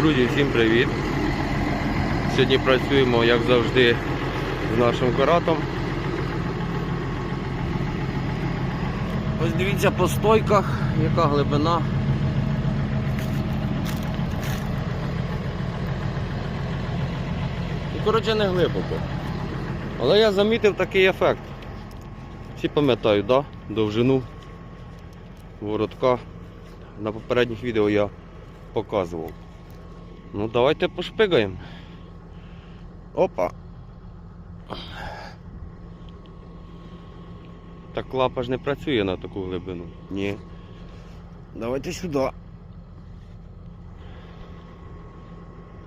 Друзі, всім привіт! Сьогодні працюємо, як завжди, з нашим каратом. Ось дивіться по стойках, яка глибина. І, коротше, не глибоко. Але я замітив такий ефект. Всі пам'ятають, да? довжину воротка. На попередніх відео я показував. Ну давайте пошпигаємо. Опа. Так клапа ж не працює на таку глибину. Ні. Давайте сюди.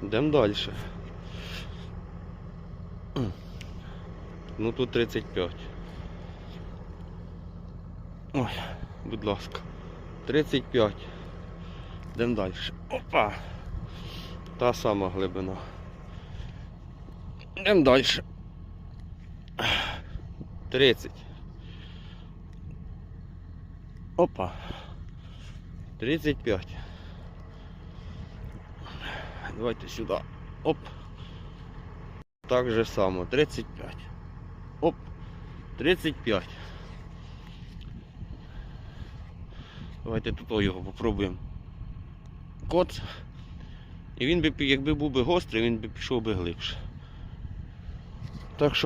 Йдемо далі. Ну тут 35. Ой, будь ласка. 35. Йдемо далі. Опа! Та сама глибина. Йдемо далі. 30. Опа. 35. Давайте сюди. Оп. Так же само. 35. Оп. 35. Давайте тут його попробуємо. Кот. І він би, якби був би гострий, він би пішов би глибше. Так що